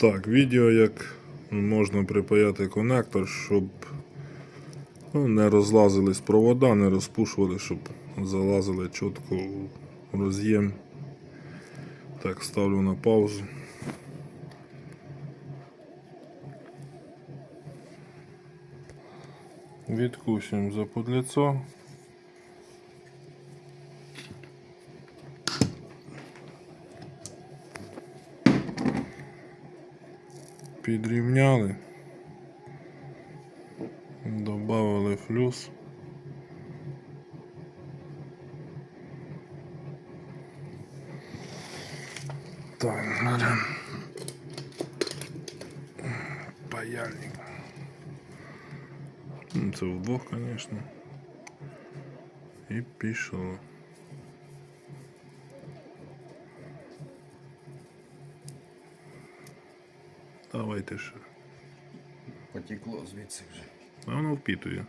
Так, відео як можна припаяти конектор, щоб ну, не розлазились провода, не розпушували, щоб залазили чітко у роз'єм. Так, ставлю на паузу. Відкусуємо за Підрівняли. Добавили флюс. Так, берем паяльник. Ну, Це вдвох, звісно. І пішло. Давайте ще. Потекло звідси вже. А воно впітує.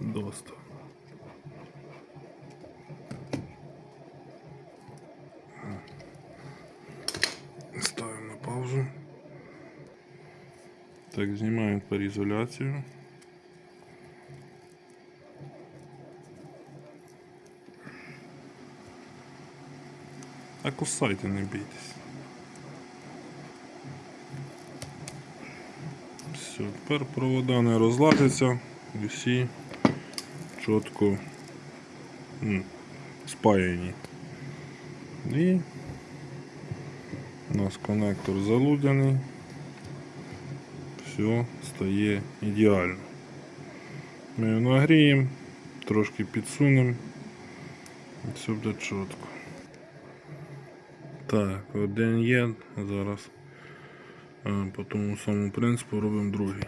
Доста. Ставимо на паузу. Так, знімаємо парізоляцію. А кусайте, не бійтесь. Все, тепер провода не розлазяться, і всі чітко спаяні. І у нас конектор залудяний. Все стає ідеально. Ми його нагріємо, трошки підсунемо і все буде чітко. Так, один є, зараз е, по тому самому принципу робимо другий.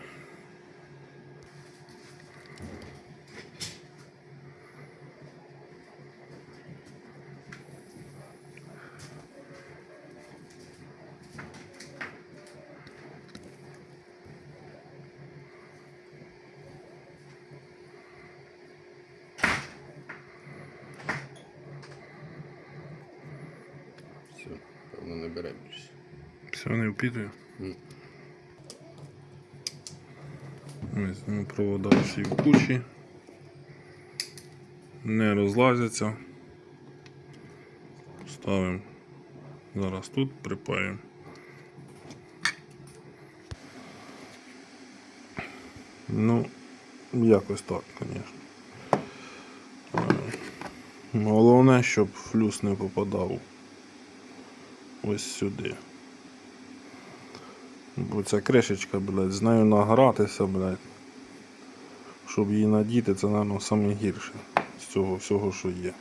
Все, певно не бере більше. Все не впітує. Ось ну, провода всі в кучі. Не розлазяться. Ставимо зараз тут, припаємо. Ну, якось так, звісно. Головне, щоб флюс не попадав ось сюди. Бо ця кришечка, блядь, з нею награтися, блядь. Щоб її надіти, це, мабуть, найгірше з цього всього, що є.